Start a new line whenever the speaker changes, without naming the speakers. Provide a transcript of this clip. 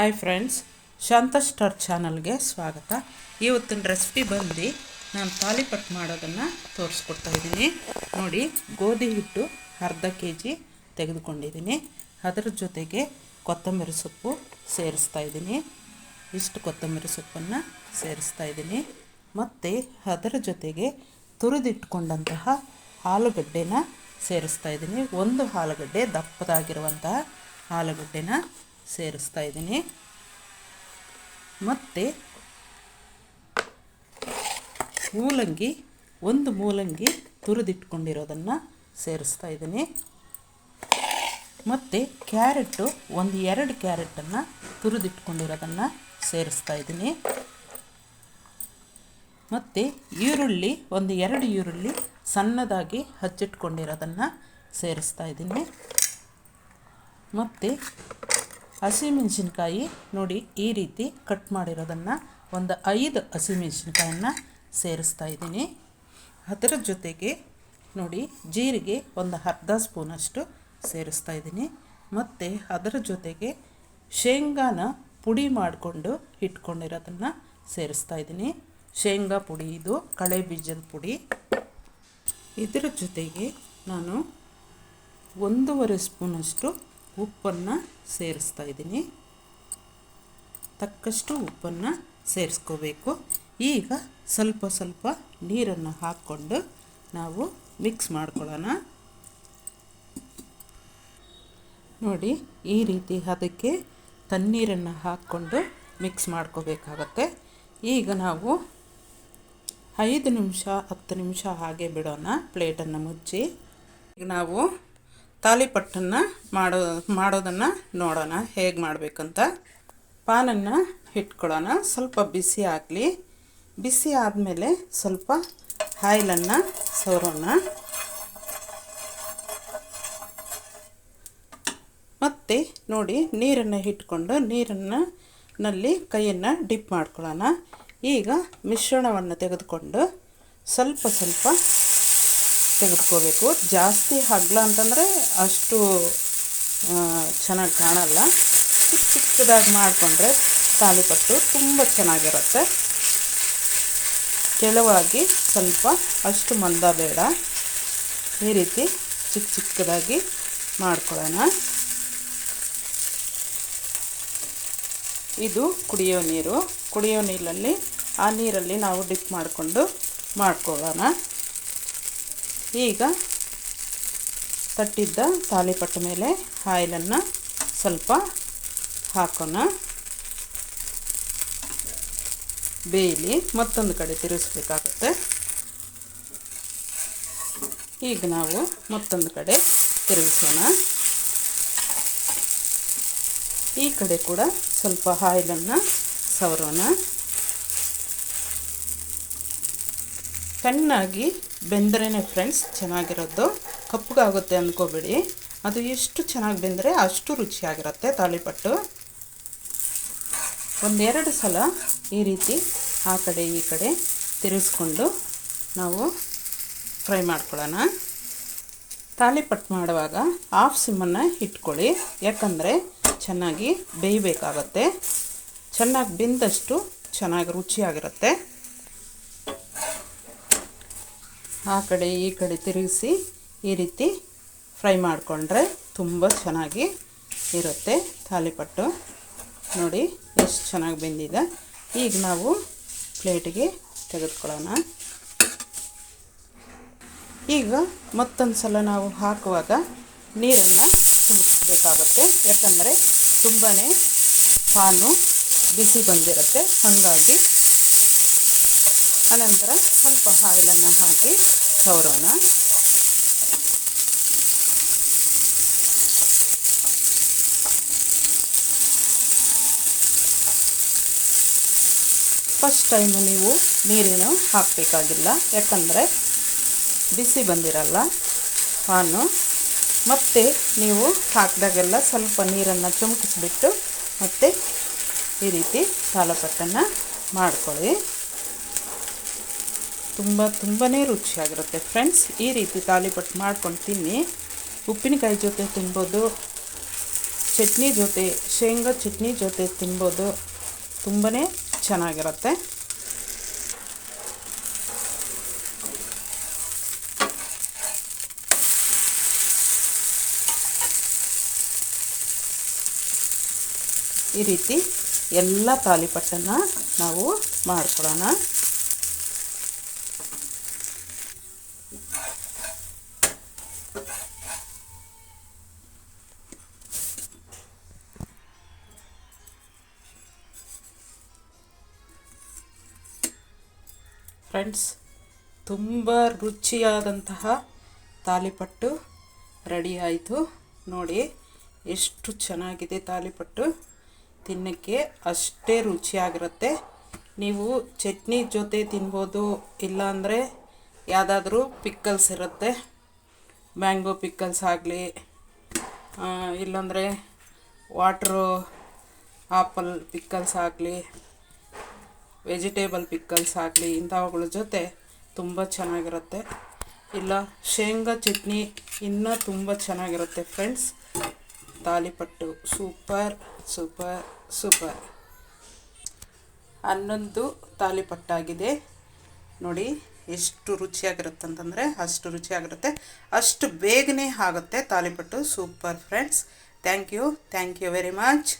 Hi friends ಶಾಂತ star ಚಾನಲ್ಗೆ ಸ್ವಾಗತ. ಇವತ್ತಿನ ರೆಸಿಪಿ ಬಂದು ನಾನು ತಾಲಿಪಟ್ ಮಾಡೋದನ್ನು ತೋರಿಸ್ಕೊಡ್ತಾ ಇದ್ದೀನಿ. ನೋಡಿ, ಗೋಧಿ ಹಿಟ್ಟು ಅರ್ಧ ಕೆ ಜಿ ತೆಗೆದುಕೊಂಡಿದ್ದೀನಿ. ಅದರ ಜೊತೆಗೆ ಕೊತ್ತಂಬರಿ ಸೊಪ್ಪು ಸೇರಿಸ್ತಾ ಇದ್ದೀನಿ. ಇಷ್ಟು ಕೊತ್ತಂಬರಿ ಸೊಪ್ಪನ್ನು ಸೇರಿಸ್ತಾ ಇದ್ದೀನಿ. ಮತ್ತು ಅದರ ಜೊತೆಗೆ ತುರಿದಿಟ್ಕೊಂಡಂತಹ ಆಲೂಗಡ್ಡೆನ ಸೇರಿಸ್ತಾ ಇದ್ದೀನಿ. ಒಂದು ಆಲೂಗಡ್ಡೆ ದಪ್ಪದಾಗಿರುವಂತಹ ಆಲೂಗಡ್ಡೆನ ಸೇರಿಸ್ತಾ ಇದ್ದೀನಿ. ಮತ್ತು ಮೂಲಂಗಿ, ಒಂದು ಮೂಲಂಗಿ ತುರಿದಿಟ್ಕೊಂಡಿರೋದನ್ನು ಸೇರಿಸ್ತಾ ಇದ್ದೀನಿ. ಮತ್ತು ಕ್ಯಾರೆಟು, ಒಂದು ಎರಡು ಕ್ಯಾರೆಟನ್ನು ತುರಿದಿಟ್ಕೊಂಡಿರೋದನ್ನು ಸೇರಿಸ್ತಾ ಇದ್ದೀನಿ. ಮತ್ತು ಈರುಳ್ಳಿ, ಒಂದು ಎರಡು ಈರುಳ್ಳಿ ಸಣ್ಣದಾಗಿ ಹಚ್ಚಿಟ್ಕೊಂಡಿರೋದನ್ನು ಸೇರಿಸ್ತಾ ಇದ್ದೀನಿ. ಮತ್ತು ಹಸಿಮೆಣಸಿನ್ಕಾಯಿ ನೋಡಿ ಈ ರೀತಿ ಕಟ್ ಮಾಡಿರೋದನ್ನು ಒಂದು ಐದು ಹಸಿಮೆಣಸಿನ್ಕಾಯನ್ನು ಸೇರಿಸ್ತಾ ಇದ್ದೀನಿ. ಅದರ ಜೊತೆಗೆ ನೋಡಿ ಜೀರಿಗೆ ಒಂದು ಅರ್ಧ ಸ್ಪೂನಷ್ಟು ಸೇರಿಸ್ತಾ ಇದ್ದೀನಿ. ಮತ್ತು ಅದರ ಜೊತೆಗೆ ಶೇಂಗಾನ ಪುಡಿ ಮಾಡಿಕೊಂಡು ಇಟ್ಕೊಂಡಿರೋದನ್ನು ಸೇರಿಸ್ತಾ ಇದ್ದೀನಿ. ಶೇಂಗಾ ಪುಡಿ ಇದು, ಕಳೆ ಬೀಜದ ಪುಡಿ. ಇದರ ಜೊತೆಗೆ ನಾನು ಒಂದೂವರೆ ಸ್ಪೂನಷ್ಟು ಉಪ್ಪನ್ನು ಸೇರಿಸ್ತಾ ಇದ್ದೀನಿ. ತಕ್ಕಷ್ಟು ಉಪ್ಪನ್ನು ಸೇರಿಸ್ಕೋಬೇಕು. ಈಗ ಸ್ವಲ್ಪ ಸ್ವಲ್ಪ ನೀರನ್ನು ಹಾಕ್ಕೊಂಡು ನಾವು ಮಿಕ್ಸ್ ಮಾಡ್ಕೊಳ್ಳೋಣ. ನೋಡಿ, ಈ ರೀತಿ ಅದಕ್ಕೆ ತಣ್ಣೀರನ್ನು ಹಾಕ್ಕೊಂಡು ಮಿಕ್ಸ್ ಮಾಡ್ಕೋಬೇಕಾಗತ್ತೆ. ಈಗ ನಾವು ಐದು ನಿಮಿಷ, ಹತ್ತು ನಿಮಿಷ ಹಾಗೆ ಬಿಡೋಣ ಪ್ಲೇಟನ್ನು ಮುಚ್ಚಿ. ಈಗ ನಾವು ತಾಲಿಪಟ್ಟನ್ನು ಮಾಡೋ, ಮಾಡೋದನ್ನು ನೋಡೋಣ, ಹೇಗೆ ಮಾಡಬೇಕಂತ. ಪಾನನ್ನು ಇಟ್ಕೊಳ್ಳೋಣ ಸ್ವಲ್ಪ ಬಿಸಿ ಆಗಲಿ. ಬಿಸಿ ಆದಮೇಲೆ ಸ್ವಲ್ಪ ಆಯಿಲನ್ನು ಸವರೋಣ ಮತ್ತು ನೋಡಿ, ನೀರನ್ನು ಇಟ್ಕೊಂಡು ನೀರನ್ನು ನಲ್ಲಿ ಕೈಯನ್ನು ಡಿಪ್ ಮಾಡ್ಕೊಳ್ಳೋಣ. ಈಗ ಮಿಶ್ರಣವನ್ನು ತೆಗೆದುಕೊಂಡು ಸ್ವಲ್ಪ ಸ್ವಲ್ಪ ತೆಗೆದುಕೋಬೇಕು. ಜಾಸ್ತಿ ಹಗ್ಲ ಅಂತಂದರೆ ಅಷ್ಟು ಚೆನ್ನಾಗಿ ಕಾಣಲ್ಲ. ಚಿಕ್ಕ ಚಿಕ್ಕದಾಗಿ ಮಾಡಿಕೊಂಡ್ರೆ ತಾಲಿಪಟ್ಟು ತುಂಬ ಚೆನ್ನಾಗಿರುತ್ತೆ. ಕೆಳವಾಗಿ ಸ್ವಲ್ಪ ಅಷ್ಟು ಮಂದ ಬೇಡ. ಈ ರೀತಿ ಚಿಕ್ಕ ಚಿಕ್ಕದಾಗಿ ಮಾಡ್ಕೊಳ್ಳೋಣ. ಇದು ಕುಡಿಯೋ ನೀರು. ಕುಡಿಯೋ ನೀರಲ್ಲಿ, ಆ ನೀರಲ್ಲಿ ನಾವು ಡಿಪ್ ಮಾಡಿಕೊಂಡು ಮಾಡ್ಕೊಳ್ಳೋಣ. ಈಗ ತಟ್ಟಿದ್ದ ತಾಲಿಪಟ್ಟ ಮೇಲೆ ಆಯಿಲನ್ನು ಸ್ವಲ್ಪ ಹಾಕೋಣ. ಬೇಯಲಿ, ಮತ್ತೊಂದು ಕಡೆ ತಿರುಗಿಸ್ಬೇಕಾಗುತ್ತೆ. ಈಗ ನಾವು ಮತ್ತೊಂದು ಕಡೆ ತಿರುಗಿಸೋಣ. ಈ ಕಡೆ ಕೂಡ ಸ್ವಲ್ಪ ಆಯಿಲನ್ನು ಸವರೋಣ. ಚೆನ್ನಾಗಿ ಬೆಂದ್ರೇ ಫ್ರೆಂಡ್ಸ್ ಚೆನ್ನಾಗಿರೋದು. ಕಪ್ಪಗಾಗುತ್ತೆ ಅಂದ್ಕೋಬೇಡಿ. ಅದು ಎಷ್ಟು ಚೆನ್ನಾಗಿ ಬೆಂದರೆ ಅಷ್ಟು ರುಚಿಯಾಗಿರುತ್ತೆ ತಾಳಿಪಟ್ಟು. ಒಂದೆರಡು ಸಲ ಈ ರೀತಿ ಆ ಕಡೆ ಈ ಕಡೆ ತಿರುಗಿಸ್ಕೊಂಡು ನಾವು ಫ್ರೈ ಮಾಡ್ಕೊಳ್ಳೋಣ. ತಾಳಿಪಟ್ಟು ಮಾಡುವಾಗ ಆಫ್ ಸಿಮ್ಮನ್ನು ಇಟ್ಕೊಳ್ಳಿ. ಯಾಕಂದರೆ ಚೆನ್ನಾಗಿ ಬೇಯಬೇಕಾಗತ್ತೆ. ಚೆನ್ನಾಗಿ ಬೆಂದಷ್ಟು ಚೆನ್ನಾಗಿ ರುಚಿಯಾಗಿರುತ್ತೆ. ಆ ಕಡೆ ಈ ಕಡೆ ತಿರುಗಿಸಿ ಈ ರೀತಿ ಫ್ರೈ ಮಾಡಿಕೊಂಡ್ರೆ ತುಂಬ ಚೆನ್ನಾಗಿ ಇರುತ್ತೆ ತಾಲಿಪಟ್ಟು. ನೋಡಿ, ಎಷ್ಟು ಚೆನ್ನಾಗಿ ಬೆಂದಿದೆ. ಈಗ ನಾವು ಪ್ಲೇಟಿಗೆ ತೆಗೆದುಕೊಳ್ಳೋಣ. ಈಗ ಮತ್ತೊಂದು ಸಲ ನಾವು ಹಾಕುವಾಗ ನೀರನ್ನು ತುಂಬಿಸ್ಬೇಕಾಗುತ್ತೆ. ಯಾಕಂದರೆ ತುಂಬಾ ಪಾನು ಬಿಸಿ ಬಂದಿರುತ್ತೆ. ಹಾಗಾಗಿ ಅನಂತರ ಸ್ವಲ್ಪ ಆಯಿಲನ್ನು ಹಾಕಿ ಸವರೋಣ. ಫಸ್ಟ್ ಟೈಮು ನೀವು ನೀರೇನು ಹಾಕಬೇಕಾಗಿಲ್ಲ, ಯಾಕಂದರೆ ಬಿಸಿ ಬಂದಿರಲ್ಲ ಹಾನು ಮತ್ತೆ ನೀವು ಹಾಕಿದಾಗೆಲ್ಲ ಸ್ವಲ್ಪ ನೀರನ್ನು ಚುಮುಕಿಸ್ಬಿಟ್ಟು ಮತ್ತೆ ಈ ರೀತಿ ತಾಲಪಟ್ಟನ್ನು ಮಾಡ್ಕೊಳ್ಳಿ. ತುಂಬ ತುಂಬಾ ರುಚಿಯಾಗಿರುತ್ತೆ. ಫ್ರೆಂಡ್ಸ್ ಈ ರೀತಿ ತಾಲಿಪಟ್ಟು ಮಾಡ್ಕೊಂಡು ತಿನ್ನಿ. ಉಪ್ಪಿನಕಾಯಿ ಜೊತೆ ತಿನ್ಬೋದು. ಚಟ್ನಿ ಜೊತೆ, ಶೇಂಗಾ ಚಟ್ನಿ ಜೊತೆ ತಿನ್ಬೋದು. ತುಂಬಾ ಚೆನ್ನಾಗಿರುತ್ತೆ. ಈ ರೀತಿ ಎಲ್ಲ ತಾಲಿಪಟ್ಟನ್ನು ನಾವು ಮಾಡ್ಕೊಳ್ಳೋಣ ಫ್ರೆಂಡ್ಸ್, ತುಂಬ ರುಚಿಯಾದಂತಹ ತಾಲಿಪಟ್ಟು ರೆಡಿ ಆಯಿತು. ನೋಡಿ, ಎಷ್ಟು ಚೆನ್ನಾಗಿದೆ ತಾಲಿಪಟ್ಟು. ತಿನ್ನೋಕ್ಕೆ ಅಷ್ಟೇ ರುಚಿಯಾಗಿರುತ್ತೆ. ನೀವು ಚಟ್ನಿ ಜೊತೆ ತಿನ್ಬೋದು, ಇಲ್ಲಾಂದರೆ ಯಾವುದಾದ್ರೂ ಪಿಕ್ಕಲ್ಸ್ ಇರುತ್ತೆ. ಮ್ಯಾಂಗೋ ಪಿಕ್ಕಲ್ಸ್ ಆಗಲಿ ಇಲ್ಲಾಂದರೆ ವಾಟ್ರು ಆಪಲ್ ಪಿಕ್ಕಲ್ಸ್ ಆಗಲಿ ವೆಜಿಟೇಬಲ್ ಪಿಕ್ಕಲ್ಸ್ ಆಗಲಿ ಇಂಥವುಗಳ ಜೊತೆ ತುಂಬ ಚೆನ್ನಾಗಿರುತ್ತೆ. ಇಲ್ಲ, ಶೇಂಗಾ ಚಟ್ನಿ ಇನ್ನೂ ತುಂಬ ಚೆನ್ನಾಗಿರುತ್ತೆ friends. Thalipattu super super super. ಹನ್ನೊಂದು ತಾಲಿಪಟ್ಟಾಗಿದೆ. ನೋಡಿ, ಎಷ್ಟು ರುಚಿಯಾಗಿರುತ್ತೆ ಅಂತಂದರೆ ಅಷ್ಟು ರುಚಿಯಾಗಿರುತ್ತೆ. ಅಷ್ಟು ಬೇಗನೆ ಆಗುತ್ತೆ thalipattu. Super friends. Thank you thank you very much.